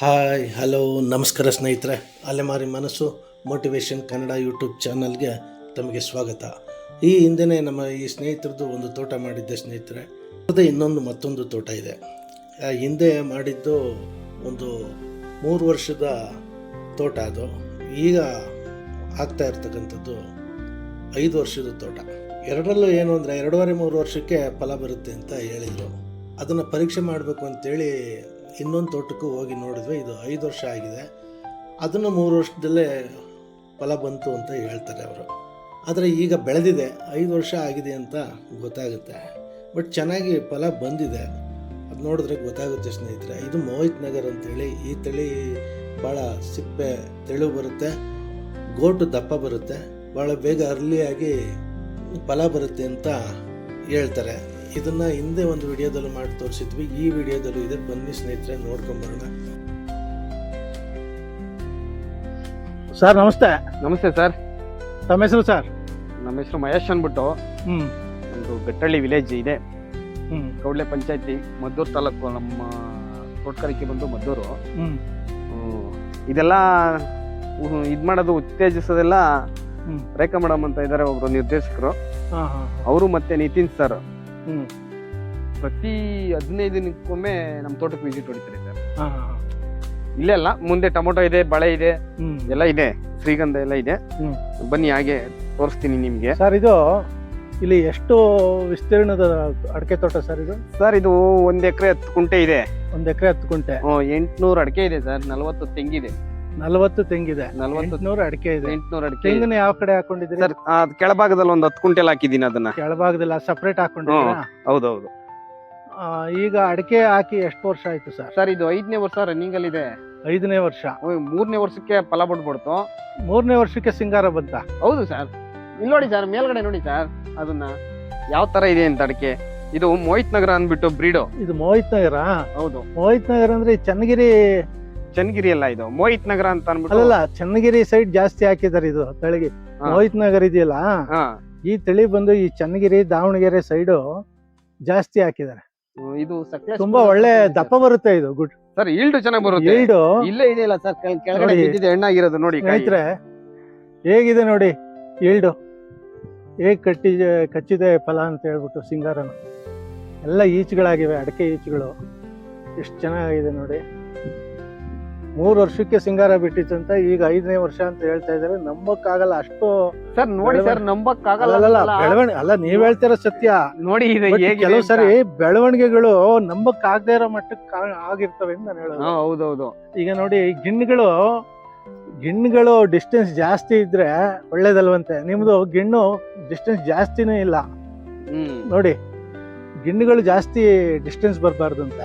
Hi, hello, ನಮಸ್ಕಾರ ಸ್ನೇಹಿತರೆ. ಅಲೆಮಾರಿ ಮನಸ್ಸು ಮೋಟಿವೇಶನ್ ಕನ್ನಡ ಯೂಟ್ಯೂಬ್ ಚಾನಲ್ಗೆ ತಮಗೆ ಸ್ವಾಗತ. ಈ ಹಿಂದೆನೇ ನಮ್ಮ ಈ ಸ್ನೇಹಿತರದ್ದು ಒಂದು ತೋಟ ಮಾಡಿದ್ದೆ ಸ್ನೇಹಿತರೆ. ಅದೇ ಇನ್ನೊಂದು ಮತ್ತೊಂದು ತೋಟ ಇದೆ. ಹಿಂದೆ ಮಾಡಿದ್ದು ಒಂದು ಮೂರು ವರ್ಷದ ತೋಟ ಅದು. ಈಗ ಆಗ್ತಾ ಇರ್ತಕ್ಕಂಥದ್ದು ಐದು ವರ್ಷದ ತೋಟ. ಎರಡರಲ್ಲೂ ಏನು ಅಂದರೆ ಎರಡೂವರೆ ಮೂರು ವರ್ಷಕ್ಕೆ ಫಲ ಬರುತ್ತೆ ಅಂತ ಹೇಳಿದರು. ಅದನ್ನು ಪರೀಕ್ಷೆ ಮಾಡಬೇಕು ಅಂತೇಳಿ ಇನ್ನೊಂದು ತೋಟಕ್ಕೂ ಹೋಗಿ ನೋಡಿದ್ವಿ, ಇದು ಐದು ವರ್ಷ ಆಗಿದೆ. ಅದನ್ನು ಮೂರು ವರ್ಷದಲ್ಲೇ ಫಲ ಬಂತು ಅಂತ ಹೇಳ್ತಾರೆ ಅವರು. ಆದರೆ ಈಗ ಬೆಳೆದಿದೆ, ಐದು ವರ್ಷ ಆಗಿದೆ ಅಂತ ಗೊತ್ತಾಗುತ್ತೆ. ಬಟ್ ಚೆನ್ನಾಗಿ ಫಲ ಬಂದಿದೆ. ಅದು ನೋಡಿದ್ರೆ ಗೊತ್ತಾಗುತ್ತೆ ಸ್ನೇಹಿತರೆ, ಇದು ಮೋಹಿತ್ ನಗರ್ ಅಂತೇಳಿ ಈ ತಳಿ ಭಾಳ ಸಿಪ್ಪೆ ತೆಳು ಬರುತ್ತೆ, ಗೋಟು ದಪ್ಪ ಬರುತ್ತೆ ಭಾಳ ಬೇಗ ಅರ್ಲಿಯಾಗಿ ಫಲ ಬರುತ್ತೆ ಅಂತ ಹೇಳ್ತಾರೆ. ಇದನ್ನು ಹಿಂದೆ ಒಂದು ವಿಡಿಯೋದಲ್ಲಿ ಮಾಡಿ ತೋರಿಸಿದ್ವಿ. ಈ ವಿಡಿಯೋದಲ್ಲೂ ಇದೆ. ಬನ್ನಿ ಸ್ನೇಹಿತರೆ ನೋಡ್ಕೊಂಬರೋಣ ಸರ್ ನಮಸ್ತೆ. ನಮಸ್ತೆ ಸರ್. ತಮ್ಮ ಹೆಸರು ಸರ್? ನಮ್ಮ ಹೆಸರು ಮಹೇಶ್ ಅಂದ್ಬಿಟ್ಟು ಹ್ಞೂ ಒಂದು ಗಟ್ಟಳ್ಳಿ ವಿಲೇಜ್ ಇದೆ. ಹ್ಞೂ ಕೌಡ್ಲೆ ಪಂಚಾಯತಿ ಮದ್ದೂರು ತಾಲೂಕು ನಮ್ಮ ತೋಟಗಾರಿಕೆ ಬಂದು ಮದ್ದೂರು. ಇದೆಲ್ಲ ಇದು ಮಾಡೋದು ಉತ್ತೇಜಿಸೋದೆಲ್ಲ ರೇಖಾ ಮೇಡಮ್ ಅಂತ ಇದ್ದಾರೆ ಒಬ್ಬರು ನಿರ್ದೇಶಕರು. ಅವರು ಮತ್ತೆ ನಿತಿನ್ ಸರ್. ಹ್ಮ್. ಪ್ರತಿ ಹದಿನೈದು ದಿನಕ್ಕೊಮ್ಮೆ ನಮ್ಮ ತೋಟಕ್ಕೆ ವಿಸಿಟ್ ಹೊಡಿತಾರೆ ಸರ್. ಹಾ ಹಾ ಇಲ್ಲೇ ಅಲ್ಲ ಮುಂದೆ ಟೊಮೊಟೊ ಇದೆ ಬಳೆ ಇದೆ ಹ್ಮ್. ಎಲ್ಲ ಇದೆ. ಶ್ರೀಗಂಧ ಎಲ್ಲ ಇದೆ. ಹ್ಮ್. ಬನ್ನಿ ಹಾಗೆ ತೋರಿಸ್ತೀನಿ ನಿಮ್ಗೆ. ಸರ್ ಇದು ಇಲ್ಲಿ ಎಷ್ಟು ವಿಸ್ತೀರ್ಣದ ಅಡಿಕೆ ತೋಟ ಸರ್ ಇದು? ಸರ್ ಇದು ಒಂದ್ ಎಕರೆ ಹತ್ತು ಕುಂಟೆ ಇದೆ. ಒಂದ್ ಎಕರೆ ಹತ್ತು ಕುಂಟೆ. ಎಂಟುನೂರು ಅಡಿಕೆ ಇದೆ ಸರ್ ನಲವತ್ತು ತೆಂಗಿದೆ. ನಲವತ್ತು ತೆಂಗಿದೆ. ನಲವತ್ತು ನೂರು ಅಡಿಕೆ ಇದೆ. ಎಂಟ್ನೂರು ಅಡಿಕೆ ತೆಂಗಿನ ಯಾವ ಕಡೆ ಹಾಕೊಂಡಿದ್ರಿ ಸರ್ ಅದ್ ಕೆಳಭಾಗದಲ್ಲಿ ಒಂದು ಹತ್ತು ಕ್ವಿಂಟಲ್ ಹಾಕಿದ್ದೀನಿ ಅದನ್ನ. ಕೆಳಭಾಗದಲ್ಲಿ ಸಪ್ರೇಟ್ ಹಾಕೊಂಡಿದ್ದೀರಾ? ಹೌದೌದು. ಆ, ಈಗ ಅಡಿಕೆ ಹಾಕಿ ಎಷ್ಟು ವರ್ಷ ಆಯ್ತು ಸರ್? ಸರ್ ಇದು ಐದನೇ ವರ್ಷ ರನ್ನಿಂಗ್ ಅಲ್ಲಿ ಇದೆ. ಐದನೇ ವರ್ಷ. ಮೂರನೇ ವರ್ಷಕ್ಕೆ ಫಲ ಬಿಡ್ಬಿಡ್ತು ಮೂರನೇ ವರ್ಷಕ್ಕೆ ಸಿಂಗಾರ ಬಂತ? ಹೌದು ಸರ್. ಇಲ್ಲಿ ನೋಡಿ ಸರ್ ಮೇಲ್ಗಡೆ ನೋಡಿ ಸರ್ ಅದನ್ನ. ಯಾವ ತರ ಇದೆ ಅಂತ ಅಡಿಕೆ? ಇದು ಮೋಹಿತ್ ನಗರ ಅಂದ್ಬಿಟ್ಟು ಬ್ರೀಡು ಇದು ಮೋಹಿತ್ ನಗರ? ಹೌದು. ಮೋಹಿತ್ ನಗರ ಅಂದ್ರೆ ಈ ಚನ್ನಗಿರಿ ಚನ್ನಗಿರಿ ಅಲ್ಲ ಇದು? ಮೋಹಿತ್ ನಗರ ಅಂತ ಅನ್ಬಿಟ್ಟು ಅಲ್ಲ ಚನ್ನಗಿರಿ ಸೈಡ್ ಜಾಸ್ತಿ ಹಾಕಿದ್ದಾರೆ ಇದು ತಳಿಗೆ. ಮೋಹಿತ್ ನಗರ್ ಇದೆಯಲ್ಲ? ಹಾ. ಈ ತಳಿ ಬಂದು ಈ ಚನ್ನಗಿರಿ ದಾವಣಗೆರೆ ಸೈಡು ಜಾಸ್ತಿ ಹಾಕಿದ್ದಾರೆ ಇದು ಸಕ್ಲೇಶ್ ತುಂಬಾ ಒಳ್ಳೆ ದಪ್ಪ ಬರುತ್ತೆ ಇದು ಗುಡ್. ಸರ್ ಈಲ್ಡ್ ಚೆನ್ನಾಗಿ ಬರುತ್ತೆ. ಈಲ್ಡು. ಇಲ್ಲೇ ಇದೆಯಲ್ಲ ಸರ್ ಕೆಳಗಡೆ ನೋಡಿ. ಬಿದ್ದಿದೆ ಹೆಣ್ಣಾಗಿರೋದು ನೋಡಿ ಕಾಯಿ. ಸ್ನೇಹಿತರೆ ಹೇಗಿದೆ ನೋಡಿ ಈಲ್ಡು. ಹೇಗ್ ಕಟ್ಟಿ ಕಚ್ಚಿದೆ ಫಲ ಅಂತ ಹೇಳ್ಬಿಟ್ಟು ಸಿಂಗಾರನ. ಎಲ್ಲ ಈಚುಗಳಾಗಿವೆ ಅಡಕೆ ಈಚುಗಳು. ಎಷ್ಟು ಚೆನ್ನಾಗಿದೆ ನೋಡಿ. ಮೂರು ವರ್ಷಕ್ಕೆ ಸಿಂಗಾರ ಅಂತ ಈಗ ಐದನೇ ವರ್ಷ ಅಂತ ಹೇಳ್ತಾ ಇದಾರೆ ನಂಬಕ್ಕಾಗಲ್ಲ ಅಷ್ಟು ಸರ್ ನೋಡಿ ಸರ್ ನಂಬಕ್ ಆಗಲ್ಲ ಅಲ್ಲಲ್ಲ ಬೆಳವಣಿಗೆ ಅಲ್ಲ ನೀವ್ ಹೇಳ್ತಿರೋ ಸತ್ಯ. ನೋಡಿ ಇದು ಕೆಲವು ಸರಿ ಬೆಳವಣಿಗೆಗಳು ನಂಬಕ್ ಆಗದೆ ಇರೋ ಮಟ್ಟಕ್ಕೆ ಆಗಿರ್ತವೆ ಅಂತ ನಾನು ಹೇಳೋದು. ಹೌದೌದು. ಈಗ ನೋಡಿ ಗಿಣ್ಣುಗಳು ಗಿಣ್ಣುಗಳು ಡಿಸ್ಟೆನ್ಸ್ ಜಾಸ್ತಿ ಇದ್ರೆ ಒಳ್ಳೇದಲ್ವಂತೆ. ನಿಮ್ದು ಗಿಣ್ಣು ಡಿಸ್ಟೆನ್ಸ್ ಜಾಸ್ತಿನೂ ಇಲ್ಲ. ನೋಡಿ ಗಿಣ್ಣುಗಳು ಜಾಸ್ತಿ ಡಿಸ್ಟೆನ್ಸ್ ಬರಬಾರ್ದು ಅಂತ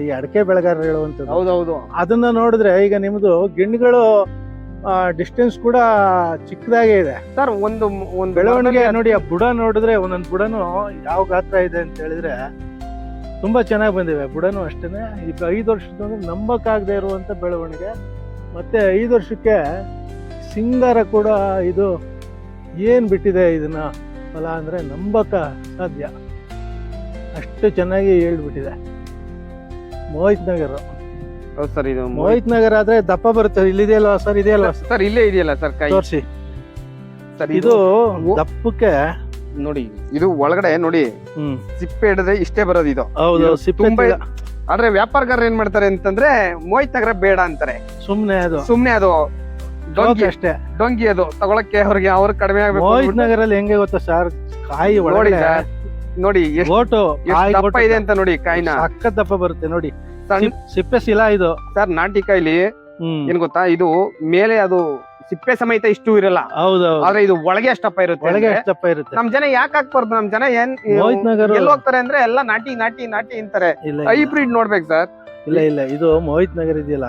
ಈ ಅಡಕೆ ಬೆಳೆಗಾರರು ಹೇಳುವಂಥದ್ದು. ಹೌದೌದು. ಅದನ್ನ ನೋಡಿದ್ರೆ ಈಗ ನಿಮ್ದು ಗಿಣ್ಣುಗಳು ಡಿಸ್ಟೆನ್ಸ್ ಕೂಡ ಚಿಕ್ಕದಾಗೇ ಇದೆ. ಸರ್ ಒಂದು ಒಂದು ಬೆಳವಣಿಗೆ ನೋಡಿ ಆ ಬುಡ ನೋಡಿದ್ರೆ ಒಂದೊಂದು ಬುಡನು ಯಾವ ಗಾತ್ರ ಇದೆ ಅಂತ ಹೇಳಿದ್ರೆ ತುಂಬಾ ಚೆನ್ನಾಗಿ ಬಂದಿವೆ. ಬುಡನು ಅಷ್ಟೇನೆ. ಈಗ ಐದು ವರ್ಷದ ನಂಬಕ್ಕಾಗದೆ ಇರುವಂತ ಬೆಳವಣಿಗೆ. ಮತ್ತೆ ಐದು ವರ್ಷಕ್ಕೆ ಸಿಂಗಾರ ಕೂಡ ಇದು ಏನ್ ಬಿಟ್ಟಿದೆ ಇದನ್ನ? ಫಲ ಅಂದ್ರೆ ನಂಬಕ ಸಾಧ್ಯ. ಅಷ್ಟು ಚೆನ್ನಾಗಿ ಹೇಳ್ಬಿಟ್ಟಿದೆ. ಮೋಹಿತ್ ನಗರ. ಹೌದು ಸರ್ ಇದು ಮೋಹಿತ್ ನಗರ ಆದ್ರೆ ದಪ್ಪ ಬರುತ್ತೆ. ಇಲ್ಲಿದೆಯಲ್ವಾ ಸರ್? ಇದೆಯಲ್ವಾ ಸರ್ ಇಲ್ಲೇ ಇದೆಯಲ್ಲ ಸರ್ ಕೈ? ತೋರಿಸಿ. ಸರ್ ಇದು ದಪ್ಪಕ್ಕೆ ನೋಡಿ ಇದು ಒಳಗಡೆ ನೋಡಿ. ಹ್ಮ್. ಸಿಪ್ಪೆ ಹಿಡಿದ್ರೆ ಇಷ್ಟೇ ಬರೋದು ಇದು. ಹೌದು ಇದು ಸಿಪ್ಪೆ ತುಂಬಾ ಆದ್ರೆ ವ್ಯಾಪಾರಗಾರರು ಏನ್ ಮಾಡ್ತಾರೆ ಅಂತಂದ್ರೆ ಮೋಹಿತ್ ನಗರ ಬೇಡ ಅಂತಾರೆ. ಸುಮ್ನೆ ಅದು. ಸುಮ್ನೆ ಅದು. ಡೊಂಕಿ ಜೋಕ್ ಅಷ್ಟೇ. ಡೊಂಗಿ ಅದು. ತಗೊಳಕ್ಕೆ ಅವ್ರಿಗೆ ಅವ್ರಿಗೆ ಕಡಿಮೆ ಆಗಬೇಕು ಮೋಹಿತ್ ಅಂದ್ಬಿಟ್ಟು. ನಗರಲ್ಲಿ ಹೆಂಗೆ ಗೊತ್ತಾ ಸರ್? ಕಾಯಿ ನೋಡಿ ಒಳಗಡೆ ಸರ್. ನೋಡಿ ಎಷ್ಟು ಎಷ್ಟು ದಪ್ಪ ಇದೆ ಅಂತ ನೋಡಿ ಕಾಯಿನ. ಅಕ್ಕ ದಪ್ಪ ಬರುತ್ತೆ ನೋಡಿ. ಸಿಪ್- ಸಿಪ್ಪೆ ಶಿಲಾ ಇದು. ಸರ್ ನಾಟಿ ಕಾಯಿಲಿ ಹ್ಮ್. ಏನ್ ಗೊತ್ತಾ? ಇದು ಮೇಲೆ ಅದು ಸಿಪ್ಪೆ ಸಮೇತ ಇಷ್ಟು ಇರಲ್ಲ. ಹೌದು ಆದ್ರೆ ಇದು ಒಳಗೆ ಅಷ್ಟಪ್ಪ ಇರುತ್ತೆ ಒಳಗೆ ಅಂದ್ರೆ. ಎಷ್ಟು ದಪ್ಪ ಇರುತ್ತೆ. ನಮ್ ಜನ ಯಾಕೆ ಹಾಕ್ಬಾರ್ದು? ನಮ್ ಜನ ಏನ್ ಮೋಹಿತ್ ನಗರ್ ಎಲ್ಲಿ ಹೋಗ್ತಾರೆ ಅಂದ್ರೆ ಎಲ್ಲ ನಾಟಿ ನಾಟಿ ನಾಟಿ ಅಂತಾರೆ. ಇಲ್ಲ ಇಲ್ಲ. ಹೈಬ್ರಿಡ್ ನೋಡ್ಬೇಕು ಸರ್. ಇಲ್ಲ ಇಲ್ಲ. ಇದು ಮೋಹಿತ್ ನಗರ್ ಇದೆಯಲ್ಲ?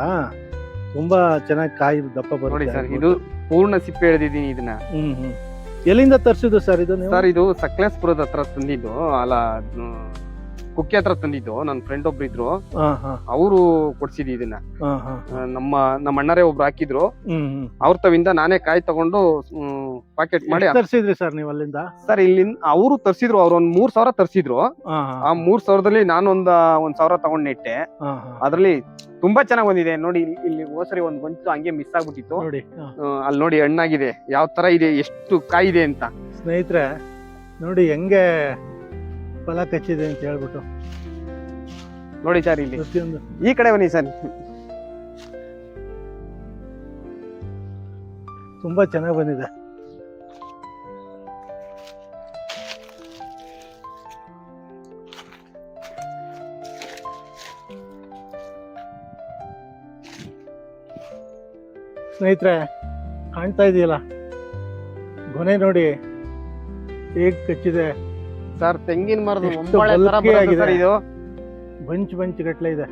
ತುಂಬಾ ಚೆನ್ನಾಗಿ ಕಾಯಿ ದಪ್ಪ ನೋಡಿ ಬರುತ್ತೆ ಸರ್ ಇದು ಪೂರ್ಣ ಸಿಪ್ಪೆ ಹಿಡಿದಿದ್ದೀನಿ ಇದನ್ನ. ಹ್ಮ್ ಹ್ಮ್. ಎಲ್ಲಿಂದ ತರಿಸಿದ್ದು ಸರ್ ಇದು ನೀವು? ಸರ್ ಇದು ಸಕಲೇಶ್ಪುರದ ಹತ್ರ ತಂದಿದ್ದು ಅಲ್ಲ ಕುಕ್ಕೆ ಹತ್ರ ತಂದಿದ್ದು. ನನ್ನ ಫ್ರೆಂಡ್ ಒಬ್ರು ಇದ್ರು ಅವರು ಕೊಡ್ಸಿದ್ ಇದನ್ನ. ನಮ್ಮ ನಮ್ಮ ಅಣ್ಣರೇ ಒಬ್ರು ಹಾಕಿದ್ರು. ಅವ್ರ ತವಿಂದ ನಾನೇ ಕಾಯಿ ತಗೊಂಡು ಪ್ಯಾಕೆಟ್ ಮಾಡಿ ತರಿಸಿದ್ರಿ ಸರ್ ನೀವು ಅಲ್ಲಿಂದ? ಸರ್ ಇಲ್ಲಿ ಅವರು ತರ್ಸಿದ್ರು. ಅವ್ರು ಒಂದ್ ಮೂರ್ ಸಾವಿರ ತರ್ಸಿದ್ರು. ಆ ಮೂರ್ ಸಾವಿರದಲ್ಲಿ ನಾನೊಂದ್ ಒಂದ್ ಸಾವಿರ ತಗೊಂಡ್ ನೆಟ್ಟೆ. ಅದ್ರಲ್ಲಿ ತುಂಬಾ ಚೆನ್ನಾಗ್ ಬಂದಿದೆ. ನೋಡಿ ಇಲ್ಲಿ- ಹೋಸರಿ ಒಂದ್ ಬಂತು ಹಂಗೆ ಮಿಸ್ ಆಗ್ಬಿಟ್ಟಿತ್ತು. ಅಲ್ಲಿ ನೋಡಿ ಹಣ್ಣಾಗಿದೆ. ಯಾವ ತರ ಇದೆ ಎಷ್ಟು ಕಾಯಿದೆ ಅಂತ. ಸ್ನೇಹಿತರೆ ನೋಡಿ ಹೆಂಗೆ ಫಲ ಕಚ್ಚಿದೆ ಅಂತ ಹೇಳ್ಬಿಟ್ಟು. ನೋಡಿ ಸರ್ ಇಲ್ಲಿ. ಪ್ರತಿಯೊಂದು. ಈ ಕಡೆ ಬನ್ನಿ ಸರ್. ತುಂಬಾ ಚೆನ್ನಾಗಿ ಬಂದಿದೆ. ಸ್ನೇಹಿತರೆ ಕಾಣ್ತಾ ಇದೆಯಲ್ಲ? ಗೊನೆ ನೋಡಿ ಹೇಗೆ ಕಚ್ಚಿದೆ. ಸರ್ ತೆಂಗಿನ ಮರದ ಎಷ್ಟು ಒಂಬಳೆ ತರ ಬಲ್ಕಿ ಆಗಿದೆ. ಸರ್ ಇದು. ಬಂಚ್ ಬಂಚ್ ಗಟ್ಲೆ ಇದೆ.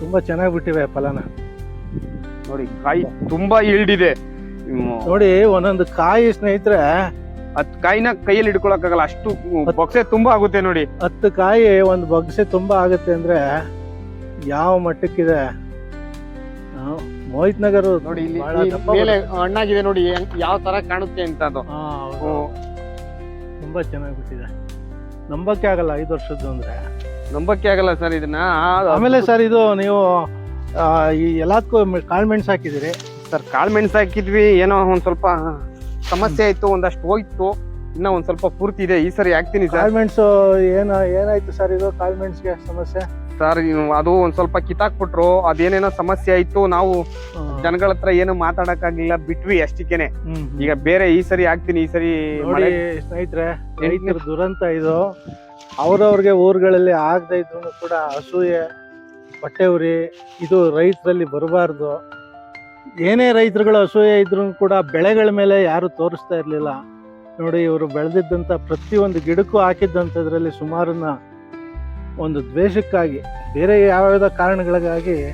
ತುಂಬಾ ಚೆನ್ನಾಗಿ ಬಿಟ್ಟಿವೆ ಫಲನ. ನೋಡಿ ಕಾಯಿ ತುಂಬಾ ಇದೆ ನೋಡಿ ಒಂದೊಂದು ಕಾಯಿ ಸ್ನೇಹಿತರೆ ಹತ್ತು ಕಾಯಿನ ಕೈಯಲ್ಲಿ ಹಿಡ್ಕೊಳಕ್ಕಾಗಲ್ಲ ಅಷ್ಟು ಬೊಕ್ಸೆ ತುಂಬಾ ಆಗುತ್ತೆ ನೋಡಿ. ಹತ್ತು ಕಾಯಿ ಒಂದು ಬೊಗ್ಸೆ ತುಂಬಾ ಆಗುತ್ತೆ ಅಂದ್ರೆ ಯಾವ ಮಟ್ಟಕ್ಕಿದೆ? ಆ, ಮೋಹಿತ್ ನಗರ್ ನೋಡಿ ಇಲ್ಲಿ ಬಹಳ ಈ ದಪ್ಪ ಮೇಲೆ ಹಣ್ಣಾಗಿದೆ ನೋಡಿ ಯಾವ ತರ ಕಾಣುತ್ತೆ ಅಂತ ಅದು. ಹಾ, ಹೌದು. ತುಂಬಾ ಚೆನ್ನಾಗಿ ಬಿಟ್ಟಿದೆ. ನಂಬಕ್ಕೆ ಆಗಲ್ಲ ಐದು ವರ್ಷದ್ದು ಅಂದ್ರೆ. ನಂಬಕ್ಕೆ ಆಗಲ್ಲ ಸರ್ ಇದನ್ನ. ಆಮೇಲೆ ಸರ್ ಇದು ನೀವು ಆ, ಈ ಎಲ್ಲದಕ್ಕೂ ಕಾಳು ಮೆಣಸು ಹಾಕಿದಿರಿ ಸರ್ ಕಾಳು ಮೆಣಸು ಹಾಕಿದ್ವಿ ಏನೋ ಒಂದ್ ಸ್ವಲ್ಪ ಸಮಸ್ಯೆ ಆಯ್ತು ಒಂದಷ್ಟು ಹೋಯ್ತು ಇನ್ನ ಒಂದ್ ಸ್ವಲ್ಪ ಪೂರ್ತಿ ಇದೆ ಈ ಸರಿ ಹಾಕ್ತೀನಿ ಸರ್. ಕಾಳು ಮೆಣಸು ಏನ ಏನಾಯ್ತು ಸರ್ ಇದು ಕಾಳು ಮೆಣಸಿಗೆ ಸಮಸ್ಯೆ? ಸರ್ ಅದು ಒಂದ್ ಸ್ವಲ್ಪ ಕಿತ್ತಾಕ್ಬಿಟ್ರು ಅದೇನೇನೋ ಸಮಸ್ಯೆ ಆಯ್ತು ನಾವು ಜನಗಳ ಹತ್ರ ಏನು ಮಾತಾಡಕ್ಕಾಗಿಲ್ಲ ಬಿಟ್ವಿ ಅಷ್ಟಕ್ಕೇನೆ. ಈಗ ಬೇರೆ ಈ ಸರಿ ಹಾಕ್ತೀನಿ ಈ ಸರಿ ನೋಡಿ ಸ್ನೇಹಿತರೆ ರೈತರ ದುರಂತ ಇದು. ಅವ್ರವ್ರಿಗೆ ಊರುಗಳಲ್ಲಿ ಆಗದೆ ಇದ್ರು ಕೂಡ ಅಸೂಯೆ ಹೊಟ್ಟೆ ಉರಿ ಇದು ರೈತರಲ್ಲಿ ಬರಬಾರ್ದು. ಏನೇ ರೈತರುಗಳು ಅಸೂಯೆ ಇದ್ರು ಕೂಡ ಬೆಳೆಗಳ ಮೇಲೆ ಯಾರು ತೋರಿಸ್ತಾ ಇರಲಿಲ್ಲ. ನೋಡಿ ಇವರು ಬೆಳೆದಿದ್ದಂಥ ಪ್ರತಿಯೊಂದು ಗಿಡಕ್ಕೂ ಹಾಕಿದ್ದಂಥದ್ರಲ್ಲಿ ಸುಮಾರನ್ನ ಒಂದು ದ್ವೇಷಕ್ಕಾಗಿ ಬೇರೆ ಯಾವ್ಯಾವ ಕಾರಣಗಳಿಗಾಗಿ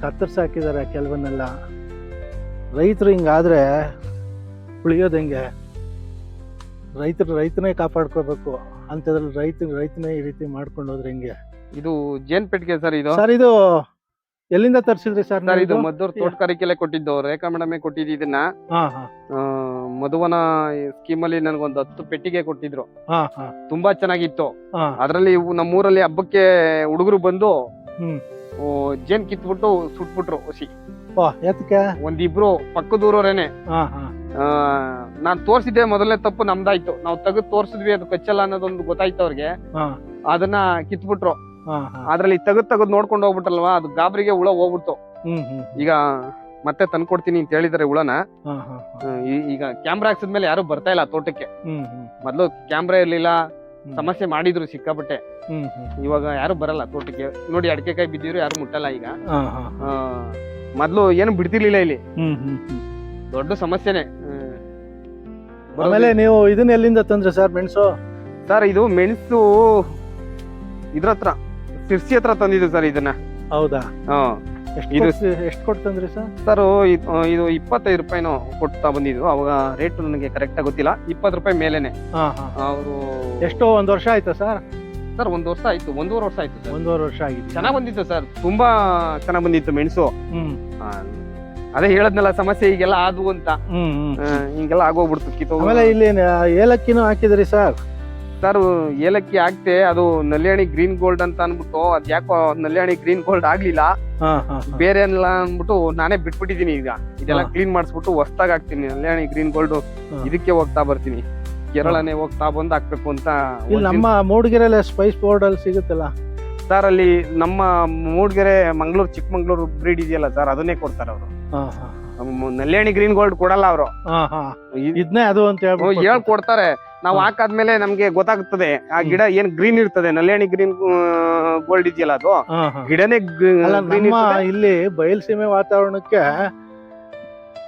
ಕತ್ತರಿಸಾಕಿದ್ದಾರೆ ಕೆಲವನ್ನೆಲ್ಲ. ರೈತರು ಹಿಂಗಾದರೆ ಉಳಿಯೋದು ಹೆಂಗೆ? ರೈತರು ರೈತನೇ ಕಾಪಾಡ್ಕೋಬೇಕು. ಅಂಥದ್ರಲ್ಲಿ ರೈತ ರೈತನೇ ಈ ರೀತಿ ಮಾಡ್ಕೊಂಡು ಹೋದ್ರೆ ಹೆಂಗೆ? ಇದು ಜೇನ್ ಪೆಟ್ಟಿಗೆ ಸರ್ ಇದು? ಸರ್ ಇದು ಎಲ್ಲಿಂದ ತರಿಸಿದ್ರಿ ಸರ್ ಸರ್ ಇದು ಮದ್ದೂರ್ ತೋಟಗಾರಿಕೆಲೆ ಕೊಟ್ಟಿದ್ದು ರೇಖಾ ಮೇಡಮೇ ಕೊಟ್ಟಿದ್ದು ಇದನ್ನ ಆ, ಮಧುವನ ಸ್ಕೀಮ್ ಅಲ್ಲಿ ನನ್ಗೊಂದು ಹತ್ತು ಪೆಟ್ಟಿಗೆ ಕೊಟ್ಟಿದ್ರು. ತುಂಬಾ ಚೆನ್ನಾಗಿತ್ತು. ಅದ್ರಲ್ಲಿ ಇವು ನಮ್ಮೂರಲ್ಲಿ ಹಬ್ಬಕ್ಕೆ ಹುಡುಗರು ಬಂದು ಹ್ಮ್. ಓ, ಜೇನ್ ಕಿತ್ಬಿಟ್ಟು ಸುಟ್ಬಿಟ್ರು ಹುಸಿ ಒಂದಿಬ್ರು ಪಕ್ಕದೂರವರೇನೆ. ಹಾ ಹಾ. ನಾನ್ ತೋರ್ಸಿದ್ದೆ ಮೊದಲನೇ ತಪ್ಪು ನಮ್ದಾಯ್ತು. ನಾವು ತೆಗೆದು ತೋರ್ಸಿದ್ವಿ ಅದು ಕಚ್ಚಲ್ಲ ಅನ್ನೋದೊಂದು ಗೊತ್ತಾಯ್ತು ಅವ್ರಿಗೆ. ಹಾ. ಅದನ್ನ ಕಿತ್ಬಿಟ್ರು. ಅದ್ರಲ್ಲಿ ತೆಗೆದ್ ತೆಗೆದ್ ನೋಡ್ಕೊಂಡು ಹೋಗ್ಬಿಟ್ರಲ್ವಾ ಅದು ಗಾಬರಿಗೆ ಹುಳ ಹೋಗ್ಬಿಡ್ತು. ಈಗ ಮತ್ತೆ ತಂದ್ಕೊಡ್ತೀನಿ ಅಂತ ಹೇಳಿದಾರೆ ಹುಳನ. ಈಗ ಕ್ಯಾಮ್ರಾ ಹಾಕ್ಸಿದ್ಮೇಲೆ ಯಾರು ಬರ್ತಾ ಇಲ್ಲ ತೋಟಕ್ಕೆ. ಮೊದ್ಲು ಕ್ಯಾಮ್ರಾ ಇರ್ಲಿಲ್ಲ ಸಮಸ್ಯೆ ಮಾಡಿದ್ರು ಸಿಕ್ಕಾಪಟ್ಟೆ. ಇವಾಗ ಯಾರು ಬರಲ್ಲ ತೋಟಕ್ಕೆ. ನೋಡಿ ಅಡಿಕೆ ಕಾಯಿ ಬಿದ್ದಿದ್ರು ಯಾರು ಮುಟ್ಟಲ್ಲ ಈಗ. ಮೊದ್ಲು ಏನು ಬಿಡ್ತಿರ್ಲಿಲ್ಲ ಇಲ್ಲಿ. ದೊಡ್ಡ ಸಮಸ್ಯೆನೆ. ಆಮೇಲೆ ನೀವು ಇದನ್ನ ಎಲ್ಲಿಂದ ತಂದ್ರೆ ಸರ್ ಮೆಣಸು? ಸರ್ ಇದು ಮೆಣಸು ಇದ್ರ ಹತ್ರ ಸಿರ್ಸಿ ಹತ್ರ ತಂದಿದ್ದು ಸರ್ ಇದನ್ನ. ಹೌದಾ? ಹಾ. ಎಷ್ಟು ಇದು- ಎಷ್ಟು ಕೊಟ್ಟು ತಂದ್ರಿ ಸರ್? ಸರ್ ಇದು ಇಪ್ಪತ್ತೈದು ರೂಪಾಯಿನೋ ಕೊಡ್ತಾ ಬಂದಿದ್ದು. ಅವಾಗ ರೇಟ್ ನನಗೆ ಕರೆಕ್ಟ್ ಆಗಿ ಗೊತ್ತಿಲ್ಲ. ಇಪ್ಪತ್ತು ರೂಪಾಯಿ ಮೇಲೇನೆ. ಅವರು ಎಷ್ಟೋ ಒಂದು ವರ್ಷ ಆಯ್ತಾ ಸರ್? ಸರ್ ಒಂದು ವರ್ಷ ಆಯ್ತು. ಒಂದೂವರೆ ವರ್ಷ ಆಯ್ತು ಒಂದೂವರೆ ವರ್ಷ ಆಗಿದೆ. ಚೆನ್ನಾಗಿ ಬಂದಿತ್ತು ಸರ್. ತುಂಬಾ ಚೆನ್ನಾಗಿ ಬಂದಿತ್ತು ಮೆಣಸು. ಹ್ಮ್. ಅದೇ ಹೇಳದ್ನಲ್ಲ ಸಮಸ್ಯೆ ಈಗೆಲ್ಲ ಆದ್ವು ಅಂತ. ಹ್ಮ್ ಹ್ಮ್. ಹಿಂಗೆಲ್ಲ ಆಗೋಗ್ಬಿಡ್ತು ಕಿತ್ತು ಆಮೇಲೆ ಇಲ್ಲಿ ಏಲಕ್ಕಿನೂ ಹಾಕಿದ್ರಿ ಸರ್? ಸರ್ ಏಲಕ್ಕಿ ಹಾಕ್ತೆ ಅದು ನಲ್ಯಾಣಿ ಗ್ರೀನ್ ಗೋಲ್ಡ್ ಅಂತ ಅನ್ಬಿಟ್ಟು ಅದ್ ಯಾಕೋ ನಲ್ಯಾಣಿ ಗ್ರೀನ್ ಗೋಲ್ಡ್ ಆಗ್ಲಿಲ್ಲ. ಬೇರೆ ಎಲ್ಲ ಅನ್ಬಿಟ್ಟು ನಾನೇ ಬಿಟ್ಬಿಟ್ಟಿದೀನಿ ಈಗ. ಇದೆಲ್ಲ ಕ್ಲೀನ್ ಮಾಡಿಸ್ಬಿಟ್ಟು ಹೊಸ್ದಾಗ್ ಹಾಕ್ತೀನಿ ನಲ್ಯಾಣಿ ಗ್ರೀನ್ ಗೋಲ್ಡ್ ಇದಕ್ಕೆ ಹೋಗ್ತಾ ಬರ್ತೀನಿ. ಕೇರಳನೇ ಹೋಗ್ತಾ ಬಂದ್ ಹಾಕ್ಬೇಕು ಅಂತ ನಮ್ಮ ಮೂಡಿಗೆರೆಲ್ಲ ಸ್ಪೈಸ್ ಬೋರ್ಡ್ ಅಲ್ಲಿ ಸಿಗುತ್ತಲ್ಲ? ಸರ್ ಅಲ್ಲಿ ನಮ್ಮ ಮೂಡ್ಗೆರೆ ಮಂಗಳೂರು ಚಿಕ್ಕಮಂಗ್ಳೂರು ಬ್ರೀಡ್ ಇದೆಯಲ್ಲ ಸರ್ ಅದನ್ನೇ ಕೊಡ್ತಾರೆ ಅವರು. ನಲ್ಯಾಣಿ ಗ್ರೀನ್ ಗೋಲ್ಡ್ ಕೊಡಲ್ಲ ಅವರು. ಇದನ್ನೇ ಅದು ಅಂತ ಹೇಳ್ಬಿಟ್ಟು ಹೇಳ್ ಕೊಡ್ತಾರೆ ನಾವು. ಹಾಕಾದ್ಮೇಲೆ ನಮ್ಗೆ ಗೊತ್ತಾಗ್ತದೆ ಆ ಗಿಡ ಏನ್ ಗ್ರೀನ್ ಇರ್ತದೆ ನಲ್ಯಾಣಿ ಗ್ರೀನ್ ಗೋಲ್ಡ್ ಇದೆಯಲ್ಲ ಅದು? ಗಿಡನೇ ಗ್ರೀನ್ ಇಲ್ಲಿ ಬಯಲ್ಸೀಮೆ ವಾತಾವರಣಕ್ಕೆ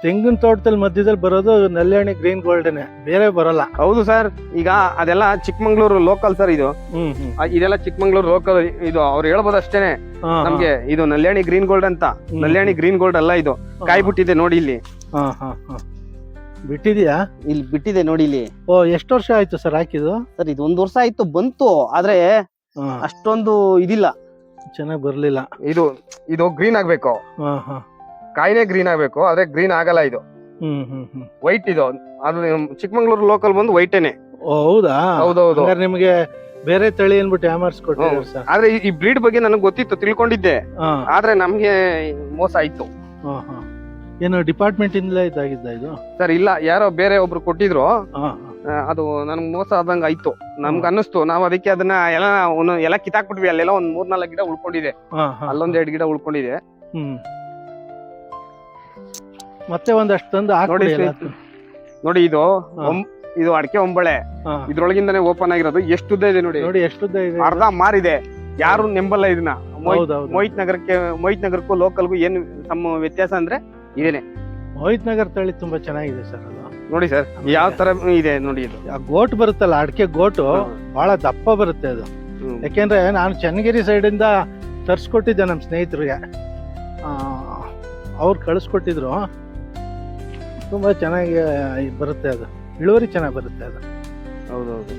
ತೆಂಗಿನ ತೋಟದಲ್ಲಿ ಮಧ್ಯದಲ್ಲಿ ಬರೋದು ನಲ್ಯಾಣಿ ಗ್ರೀನ್ ಗೋಲ್ಡ್ನೆ ಬೇರೆ ಬರಲ್ಲ. ಹೌದು ಸರ್ ಈಗ ಅದೆಲ್ಲ ಚಿಕ್ಕಮಂಗ್ಳೂರು ಲೋಕಲ್ ಸರ್ ಇದು. ಇದೆಲ್ಲ ಚಿಕ್ಕಮಂಗ್ಳೂರು ಲೋಕಲ್ ಇದು ಅವ್ರು ಹೇಳ್ಬೋದು ಅಷ್ಟೇನೆ. ನಮ್ಗೆ ಇದು ನಲ್ಯಾಣಿ ಗ್ರೀನ್ ಗೋಲ್ಡ್ ಅಂತ. ನಲ್ಯಾಣಿ ಗ್ರೀನ್ ಗೋಲ್ಡ್ ಅಲ್ಲ ಇದು. ಕಾಯಿ ಬಿಟ್ಟಿದೆ ನೋಡಿ ಇಲ್ಲಿ. ಬಿಟ್ಟಿದ್ಯಾ? ಇಲ್ಲಿ ಬಿಟ್ಟಿದೆ ನೋಡಿ ಇಲ್ಲಿ. ಓ ಎಷ್ಟು ವರ್ಷ ಆಯ್ತು ಸರ್ ಹಾಕಿದು ಸರ್ ಇದು ಒಂದ್ ವರ್ಷ ಆಯ್ತು ಬಂತು ಆದ್ರೆ ಅಷ್ಟೊಂದು ಇದಿಲ್ಲ. ಚೆನ್ನಾಗಿ ಬರ್ಲಿಲ್ಲ. ಇದು ಇದು ಗ್ರೀನ್ ಆಗ್ಬೇಕು. ಹಾ ಹಾ. ಕಾಯಿನೇ ಗ್ರೀನ್ ಆಗ್ಬೇಕು ಆದ್ರೆ ಗ್ರೀನ್ ಆಗಲ್ಲ ಇದು. ಹ್ಮ್ ಹ್ಮ್ ಹ್ಮ್. ವೈಟ್ ಇದು. ಅದು ಚಿಕ್ಕಮಂಗ್ಳೂರು ಲೋಕಲ್ ಬಂದು ವೈಟೇನೆ ಓ ಹೌದಾ? ಹೌದೌದು. ಹಂಗಾರೆ ನಿಮಗೆ ಬೇರೆ ತಳಿ ಅನ್ಬಿಟ್ಟು ಯಾಮರ್ಸ್ ಕೊಟ್ಟಿದ್ದಾರೆ ಸರ್? ಆದ್ರೆ ಈ- ಈ ಬ್ರೀಡ್ ಬಗ್ಗೆ ನನಗೆ ಗೊತ್ತಿತ್ತು ತಿಳ್ಕೊಂಡಿದ್ದೆ. ಹಾ. ಆದ್ರೆ ನಮ್ಗೆ ಮೋಸ ಆಯ್ತು. ಹಾ ಹಾ. ಏನು ಡಿಪಾರ್ಟ್ಮೆಂಟ್ ಇಂದಲೇ ಇದಾಗಿದ್ದ ಇದು? ಸರ್ ಇಲ್ಲ ಯಾರೋ ಬೇರೆ ಒಬ್ರು ಕೊಟ್ಟಿದ್ರು. ಹಾ ಆ, ಅದು ನನ್ಗೆ ಮೋಸ ಆದಂಗ ಆಯ್ತು. ನಮ್ಗೆ ಅನ್ನಿಸ್ತು. ನಾವ್ ಅದಕ್ಕೆ ಅದನ್ನ ಎಲ್ಲ ಒಂದು ಎಲ್ಲ ಕಿತ್ತಾಕ್ಬಿಟ್ವಿ. ಅಲ್ಲೆಲ್ಲ ಒಂದ್ ಮೂರ್ನಾಲ್ಕು ಗಿಡ ಉಳ್ಕೊಂಡಿದೆ. ಹಾ ಹಾ ಅಲ್ಲೊಂದ್ ಎರಡ್ ಗಿಡ ಉಳ್ಕೊಂಡಿದೆ. ಹ್ಮ್. ಮತ್ತೆ ಒಂದಷ್ಟು ತಂದು ನೋಡಿ ಹಾಕ್ಬಿಡಿ ಎಲ್ಲ. ಸ್ನೇಹಿತರೆ, ನೋಡಿ ಇದು ಹಾ. ಒಂಬ್- ಇದು ಅಡಕೆ ಒಂಬಳೆ. ಹಾ. ಇದ್ರೊಳಗಿಂದಾನೆ ಓಪನ್ ಆಗಿರೋದು. ಎಷ್ಟು ಉದ್ದ ಇದೆ ನೋಡಿ. ನೋಡಿ ಎಷ್ಟು ಇದೆ ಅರ್ಧ ಮಾರಿದೆ. ಯಾರು ನೆಂಬಲ್ಲ ಇದನ್ನ. ಮೋಹಿತ್ ಹೌದೌದು. ನಗರಕ್ಕೆ ಮೋಹಿತ್ ನಗರಕ್ಕೂ ಲೋಕಲ್ಗೂ ಏನು ತಮ್ಮ ವ್ಯತ್ಯಾಸ ಅಂದ್ರೆ ಇದೇನೆ. ಮೋಹಿತ್ ನಗರ್ ತಳಿ ತುಂಬಾ ಚೆನ್ನಾಗಿದೆ ಸರ್ ಅದು. ನೋಡಿ ಸರ್ ಯಾವ ತರ ಇದೆ ನೋಡಿ ಇದು. ಆ ಗೋಟ್ ಬರುತ್ತಲ್ಲ ಅಡಿಕೆ ಗೋಟು. ಬಹಳ ದಪ್ಪ ಬರುತ್ತೆ ಅದು. ಯಾಕೆಂದ್ರೆ ನಾನು ಚನ್ನಗಿರಿ ಸೈಡಿಂದ ತರ್ಸ್ಕೊಟ್ಟಿದ್ದೆ ನಮ್ಮ ಸ್ನೇಹಿತರಿಗೆ. ಅವ್ರು ಕಳಿಸ್ಕೊಟ್ಟಿದ್ರು. ತುಂಬ ಚೆನ್ನಾಗಿ ಬರುತ್ತೆ ಅದು. ಇಳುವರಿ ಚೆನ್ನಾಗಿ ಬರುತ್ತೆ ಅದು. ಹೌದೌದು.